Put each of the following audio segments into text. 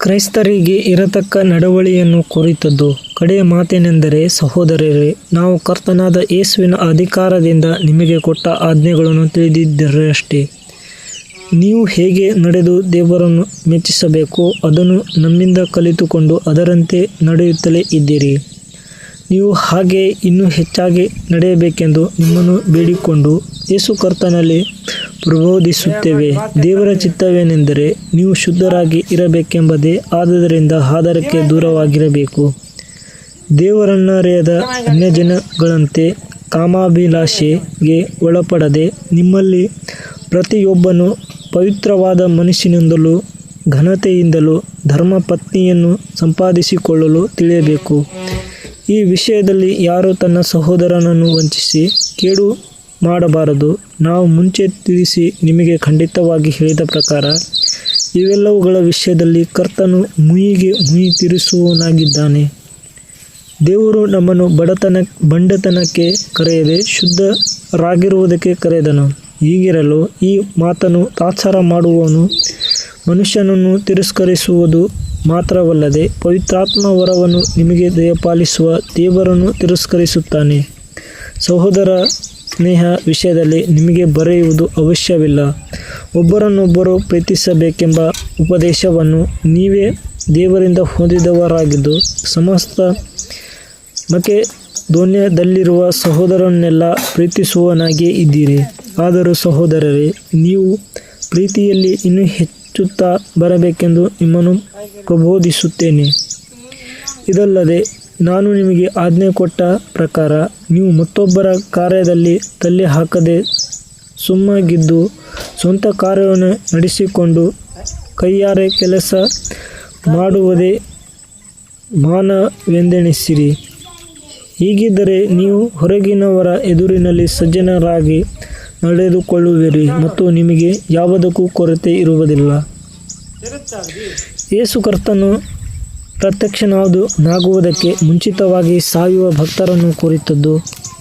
ಕ್ರೈಸ್ತರಿಗೆ ಇರತಕ್ಕ ನಡವಳಿಯನ್ನು ಕುರಿತದ್ದು. ಕಡೆಯ ಮಾತೇನೆಂದರೆ, ಸಹೋದರರೇ, ನಾವು ಕರ್ತನಾದ ಯೇಸುವಿನ ಅಧಿಕಾರದಿಂದ ನಿಮಗೆ ಕೊಟ್ಟ ಆಜ್ಞೆಗಳನ್ನು ತಿಳಿದಿದ್ದರಷ್ಟೇ ನೀವು ಹೇಗೆ ನಡೆದು ದೇವರನ್ನು ಮೆಚ್ಚಿಸಬೇಕು, ಅದನ್ನು ನಮ್ಮಿಂದ ಕಲಿತುಕೊಂಡು ಅದರಂತೆ ನಡೆಯುತ್ತಲೇ ಇದ್ದೀರಿ. ನೀವು ಹಾಗೆ ಇನ್ನೂ ಹೆಚ್ಚಾಗಿ ನಡೆಯಬೇಕೆಂದು ನಿಮ್ಮನ್ನು ಬೇಡಿಕೊಂಡು, ಯೇಸು ಕರ್ತನಲ್ಲಿ ಪ್ರಬೋಧಿಸುತ್ತೇವೆ. ದೇವರ ಚಿತ್ತವೇನೆಂದರೆ ನೀವು ಶುದ್ಧರಾಗಿ ಇರಬೇಕೆಂಬುದೇ ಆದ್ದರಿಂದ ಆಧಾರಕ್ಕೆ ದೂರವಾಗಿರಬೇಕು. ದೇವರನ್ನರೆಯದ ಅನ್ಯಜನಗಳಂತೆ ಕಾಮಾಭಿಲಾಷೆಗೆ ಒಳಪಡದೆ ನಿಮ್ಮಲ್ಲಿ ಪ್ರತಿಯೊಬ್ಬನು ಪವಿತ್ರವಾದ ಮನುಷ್ಯನಿಂದಲೂ ಘನತೆಯಿಂದಲೂ ಧರ್ಮಪತ್ನಿಯನ್ನು ಸಂಪಾದಿಸಿಕೊಳ್ಳಲು ತಿಳಿಯಬೇಕು. ಈ ವಿಷಯದಲ್ಲಿ ಯಾರು ತನ್ನ ಸಹೋದರನನ್ನು ವಂಚಿಸಿ ಕೇಡು ಮಾಡಬಾರದು. ನಾವು ಮುಂಚೆ ತಿಳಿಸಿ ನಿಮಗೆ ಖಂಡಿತವಾಗಿ ಹೇಳಿದ ಪ್ರಕಾರ, ಇವೆಲ್ಲವುಗಳ ವಿಷಯದಲ್ಲಿ ಕರ್ತನು ಮುಯಿಗೆ ಮುಯಿ ತೀರಿಸುವವನಾಗಿದ್ದಾನೆ ದೇವರು ನಮ್ಮನ್ನು ಬಡತನ, ಬಂಡತನಕ್ಕೆ ಕರೆಯದೆ ಶುದ್ಧರಾಗಿರುವುದಕ್ಕೆ ಕರೆದನು. ಹೀಗಿರಲು ಈ ಮಾತನ್ನು ತಾತ್ಸಾರ ಮಾಡುವವನು ಮನುಷ್ಯನನ್ನು ತಿರಸ್ಕರಿಸುವುದು ಮಾತ್ರವಲ್ಲದೆ ಪವಿತ್ರಾತ್ಮ ವರವನ್ನು ನಿಮಗೆ ದಯಪಾಲಿಸುವ ದೇವರನ್ನು ತಿರಸ್ಕರಿಸುತ್ತಾನೆ. ಸಹೋದರ ಸ್ನೇಹ ವಿಷಯದಲ್ಲಿ ನಿಮಗೆ ಬರೆಯುವುದು ಅವಶ್ಯವಿಲ್ಲ. ಒಬ್ಬರನ್ನೊಬ್ಬರು ಪ್ರೀತಿಸಬೇಕೆಂಬ ಉಪದೇಶವನ್ನು ನೀವೇ ದೇವರಿಂದ ಹೊಂದಿದವರಾಗಿದ್ದು, ಸಮಸ್ತ ಮಕೆದೋನ್ಯದಲ್ಲಿರುವ ಸಹೋದರನ್ನೆಲ್ಲ ಪ್ರೀತಿಸುವನಾಗಿಯೇ ಇದ್ದೀರಿ. ಆದರೂ ಸಹೋದರರೇ, ನೀವು ಪ್ರೀತಿಯಲ್ಲಿ ಇನ್ನೂ ಹೆಚ್ಚುತ್ತಾ ಬರಬೇಕೆಂದು ನಿಮ್ಮನ್ನು ಪ್ರಬೋಧಿಸುತ್ತೇನೆ. ಇದಲ್ಲದೆ ನಾನು ನಿಮಗೆ ಆಜ್ಞೆ ಕೊಟ್ಟ ಪ್ರಕಾರ ನೀವು ಮತ್ತೊಬ್ಬರ ಕಾರ್ಯದಲ್ಲಿ ತಲೆ ಹಾಕದೆ ಸುಮ್ಮಗಿದ್ದು ಸ್ವಂತ ಕಾರ್ಯವನ್ನು ನಡೆಸಿಕೊಂಡು ಕೈಯಾರೆ ಕೆಲಸ ಮಾಡುವುದೇ ಮಾನವೆಂದೆಣಿಸಿರಿ. ಹೀಗಿದ್ದರೆ ನೀವು ಹೊರಗಿನವರ ಎದುರಿನಲ್ಲಿ ಸಜ್ಜನರಾಗಿ ನಡೆದುಕೊಳ್ಳುವಿರಿ ಮತ್ತು ನಿಮಗೆ ಯಾವುದಕ್ಕೂ ಕೊರತೆ ಇರುವುದಿಲ್ಲ. ಯೇಸು ಕರ್ತನು ಪ್ರತ್ಯಕ್ಷನಾದು ನಾಗುವುದಕ್ಕೆ ಮುಂಚಿತವಾಗಿ ಸಾಯುವ ಭಕ್ತರನ್ನು ಕುರಿತದ್ದು,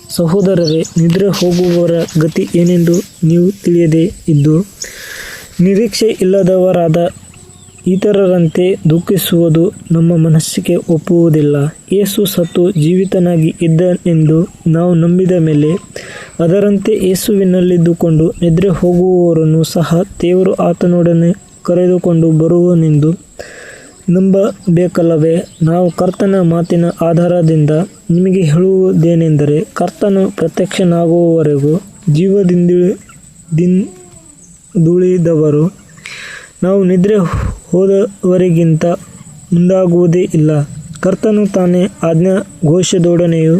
ಸಹೋದರರೇ, ನಿದ್ರೆ ಹೋಗುವವರ ಗತಿ ಏನೆಂದು ನೀವು ತಿಳಿಯದೇ ಇದ್ದು, ನಿರೀಕ್ಷೆ ಇಲ್ಲದವರಾದ ಇತರರಂತೆ ದುಃಖಿಸುವುದು ನಮ್ಮ ಮನಸ್ಸಿಗೆ ಒಪ್ಪುವುದಿಲ್ಲ. ಏಸು ಸತ್ತು ಜೀವಿತನಾಗಿ ಇದ್ದನೆಂದು ನಾವು ನಂಬಿದ ಮೇಲೆ, ಅದರಂತೆ ಏಸುವಿನಲ್ಲಿದ್ದುಕೊಂಡು ನಿದ್ರೆ ಹೋಗುವವರನ್ನು ಸಹ ದೇವರು ಆತನೊಡನೆ ಕರೆದುಕೊಂಡು ಬರುವನೆಂದು ನಂಬಬೇಕಲ್ಲವೇ? ನಾವು ಕರ್ತನ ಮಾತಿನ ಆಧಾರದಿಂದ ನಿಮಗೆ ಹೇಳುವುದೇನೆಂದರೆ ಕರ್ತನು ಪ್ರತ್ಯಕ್ಷನಾಗುವವರೆಗೂ ಜೀವದಿಂದುಳಿದವರು. ನಾವು ನಿದ್ರೆ ಹೋದವರಿಗಿಂತ ಮುಂದಾಗುವುದೇ ಇಲ್ಲ. ಕರ್ತನು ತಾನೇ ಆಜ್ಞಾ ಘೋಷದೊಡನೆಯೂ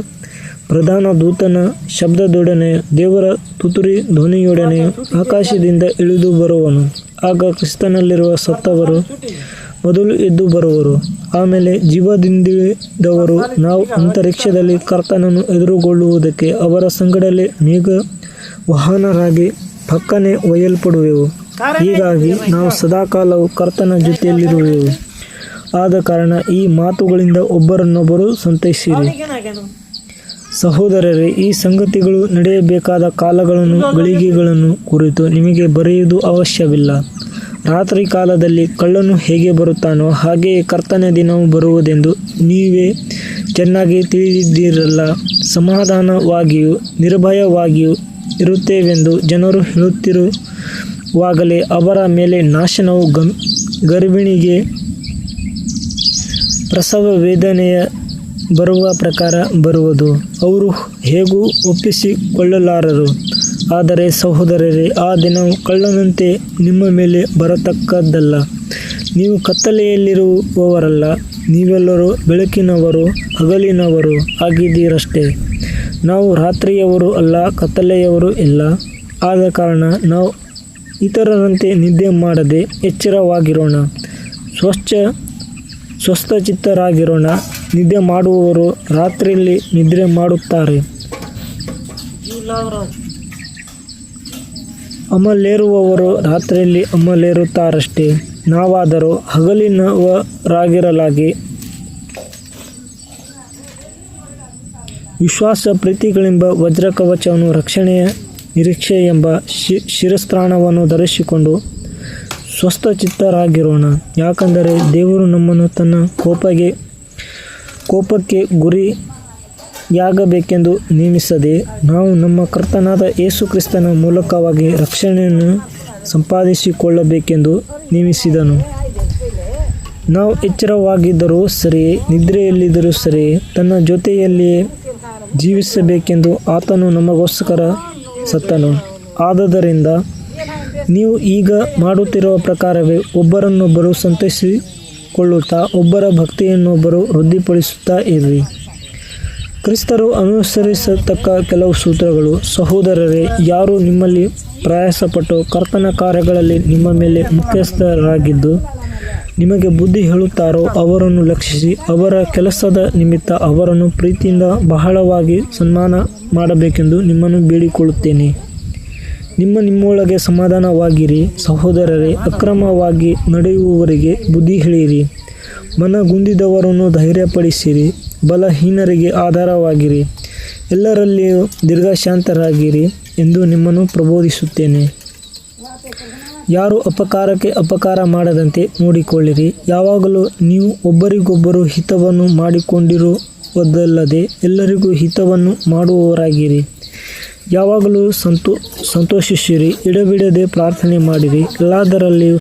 ಪ್ರಧಾನ ದೂತನ ಶಬ್ದದೊಡನೆ, ದೇವರ ತುತುರಿ ಧ್ವನಿಯೊಡನೆ ಆಕಾಶದಿಂದ ಇಳಿದು ಬರುವನು. ಆಗ ಕ್ರಿಸ್ತನಲ್ಲಿರುವ ಸತ್ತವರು ಮೊದಲು ಎದ್ದು ಬರುವರು. ಆಮೇಲೆ ಜೀವದಿಂದಿಳಿದವರು ನಾವು ಅಂತರಿಕ್ಷದಲ್ಲಿ ಕರ್ತನನ್ನು ಎದುರುಗೊಳ್ಳುವುದಕ್ಕೆ ಅವರ ಸಂಗಡಲೇ ಮೇಘ ವಾಹನರಾಗಿ ಪಕ್ಕನೆ ಒಯ್ಯಲ್ಪಡುವೆವು. ಹೀಗಾಗಿ ನಾವು ಸದಾಕಾಲವು ಕರ್ತನ ಜೊತೆಯಲ್ಲಿರುವೆವು. ಆದ ಕಾರಣ ಈ ಮಾತುಗಳಿಂದ ಒಬ್ಬರನ್ನೊಬ್ಬರು ಸಂತೈಸಿರಿ. ಸಹೋದರರೇ, ಈ ಸಂಗತಿಗಳು ನಡೆಯಬೇಕಾದ ಕಾಲಗಳನ್ನು, ಗಳಿಗೆಗಳನ್ನು ಕುರಿತು ನಿಮಗೆ ಬರೆಯುವುದು ಅವಶ್ಯವಿಲ್ಲ. ರಾತ್ರಿ ಕಾಲದಲ್ಲಿ ಕಳ್ಳನು ಹೇಗೆ ಬರುತ್ತಾನೋ ಹಾಗೆಯೇ ಕರ್ತನ ದಿನವೂ ಬರುವುದೆಂದು ನೀವೇ ಚೆನ್ನಾಗಿ ತಿಳಿದಿದ್ದೀರಲ್ಲ. ಸಮಾಧಾನವಾಗಿಯೂ ನಿರ್ಭಯವಾಗಿಯೂ ಇರುತ್ತೇವೆಂದು ಜನರು ಹೇಳುತ್ತಿರುವಾಗಲೇ ಅವರ ಮೇಲೆ ನಾಶನವು ಗಂ ಗರ್ಭಿಣಿಗೆ ಪ್ರಸವ ವೇದನೆಯ ಬರುವ ಪ್ರಕಾರ ಬರುವುದು. ಅವರು ಹೇಗೂ ಒಪ್ಪಿಸಿಕೊಳ್ಳಲಾರರು? ಆದರೆ ಸಹೋದರರೇ, ಆ ದಿನವು ಕಳ್ಳನಂತೆ ನಿಮ್ಮ ಮೇಲೆ ಬರತಕ್ಕದ್ದಲ್ಲ. ನೀವು ಕತ್ತಲೆಯಲ್ಲಿರುವವರಲ್ಲ, ನೀವೆಲ್ಲರೂ ಬೆಳಕಿನವರು, ಹಗಲಿನವರು ಆಗಿದ್ದೀರಷ್ಟೇ. ನಾವು ರಾತ್ರಿಯವರು ಅಲ್ಲ, ಕತ್ತಲೆಯವರು ಇಲ್ಲ. ಆದ ಕಾರಣ ನಾವು ಇತರರಂತೆ ನಿದ್ದೆ ಮಾಡದೆ ಎಚ್ಚರವಾಗಿರೋಣ. ಸ್ವಚ್ಛ, ಸ್ವಸ್ಥಚಿತ್ತರಾಗಿರೋಣ. ನಿದ್ದೆ ಮಾಡುವವರು ರಾತ್ರಿಯಲ್ಲಿ ನಿದ್ರೆ ಮಾಡುತ್ತಾರೆ. ಅಮಲೇರುವವರು ರಾತ್ರಿಯಲ್ಲಿ ಅಮಲೇರುತ್ತಾರಷ್ಟೇ. ನಾವಾದರೂ ಹಗಲಿನವರಾಗಿರಲಾಗಿ ವಿಶ್ವಾಸ ಪ್ರೀತಿಗಳೆಂಬ ವಜ್ರಕವಚವನ್ನು ರಕ್ಷಣೆಯ ನಿರೀಕ್ಷೆ ಎಂಬ ಶಿ, ಶಿರಸ್ತ್ರಾಣವನ್ನು ಧರಿಸಿಕೊಂಡು ಸ್ವಸ್ಥಚಿತ್ತರಾಗಿರೋಣ. ಯಾಕಂದರೆ ದೇವರು ನಮ್ಮನ್ನು ತನ್ನ ಕೋಪಗೆ, ಕೋಪಕ್ಕೆ ಗುರಿಯಾಗಬೇಕೆಂದು ನೇಮಿಸದೆ ನಾವು ನಮ್ಮ ಕರ್ತನಾದ ಯೇಸು ಕ್ರಿಸ್ತನ ಮೂಲಕವಾಗಿ ರಕ್ಷಣೆಯನ್ನು ಸಂಪಾದಿಸಿಕೊಳ್ಳಬೇಕೆಂದು ನೇಮಿಸಿದನು. ನಾವು ಎಚ್ಚರವಾಗಿದ್ದರೂ ಸರಿ, ನಿದ್ರೆಯಲ್ಲಿದ್ದರೂ ಸರಿ ತನ್ನ ಜೊತೆಯಲ್ಲಿಯೇ ಜೀವಿಸಬೇಕೆಂದು ಆತನು ನಮಗೋಸ್ಕರ ಸತ್ತನು. ಆದದರಿಂದ ನೀವು ಈಗ ಮಾಡುತ್ತಿರುವ ಪ್ರಕಾರವೇ ಒಬ್ಬರನ್ನೊಬ್ಬರು ಸಂತೈಸಿಕೊಳ್ಳುತ್ತಾ, ಒಬ್ಬರ ಭಕ್ತಿಯನ್ನೊಬ್ಬರು ವೃದ್ಧಿಪಡಿಸುತ್ತಾ ಇರ್ರಿ ಕ್ರಿಸ್ತರು ಅನುಸರಿಸತಕ್ಕ ಕೆಲವು ಸೂತ್ರಗಳು, ಸಹೋದರರೇ, ಯಾರು ನಿಮ್ಮಲ್ಲಿ ಪ್ರಯಾಸಪಟ್ಟು ಕರ್ತನ ಕಾರ್ಯಗಳಲ್ಲಿ ನಿಮ್ಮ ಮೇಲೆ ಮುಖ್ಯಸ್ಥರಾಗಿದ್ದು ನಿಮಗೆ ಬುದ್ಧಿ ಹೇಳುತ್ತಾರೋ ಅವರನ್ನು ಲಕ್ಷಿಸಿ, ಅವರ ಕೆಲಸದ ನಿಮಿತ್ತ ಅವರನ್ನು ಪ್ರೀತಿಯಿಂದ ಬಹಳವಾಗಿ ಸನ್ಮಾನ ಮಾಡಬೇಕೆಂದು ನಿಮ್ಮನ್ನು ಬೇಡಿಕೊಳ್ಳುತ್ತೇನೆ. ನಿಮ್ಮ ನಿಮ್ಮೊಳಗೆ ಸಮಾಧಾನವಾಗಿರಿ, ಸಹೋದರರೇ, ಅಕ್ರಮವಾಗಿ ನಡೆಯುವವರಿಗೆ ಬುದ್ಧಿ ಹೇಳಿರಿ. ಮನಗುಂದಿದವರನ್ನು ಧೈರ್ಯಪಡಿಸಿರಿ. ಬಲಹೀನರಿಗೆ ಆಧಾರವಾಗಿರಿ. ಎಲ್ಲರಲ್ಲಿಯೂ ದೀರ್ಘಶಾಂತರಾಗಿರಿ ಎಂದು ನಿಮ್ಮನ್ನು ಪ್ರಬೋಧಿಸುತ್ತೇನೆ. ಯಾರು ಅಪಕಾರಕ್ಕೆ ಅಪಕಾರ ಮಾಡದಂತೆ ನೋಡಿಕೊಳ್ಳಿರಿ. ಯಾವಾಗಲೂ ನೀವು ಒಬ್ಬರಿಗೊಬ್ಬರು ಹಿತವನ್ನು ಮಾಡಿಕೊಂಡಿರುವುದಲ್ಲದೆ ಎಲ್ಲರಿಗೂ ಹಿತವನ್ನು ಮಾಡುವವರಾಗಿರಿ. ಯಾವಾಗಲೂ ಸಂತೋ, ಸಂತೋಷಿಸಿರಿ. ಇಡಬಿಡದೆ ಪ್ರಾರ್ಥನೆ ಮಾಡಿರಿ. ಎಲ್ಲದರಲ್ಲಿಯೂ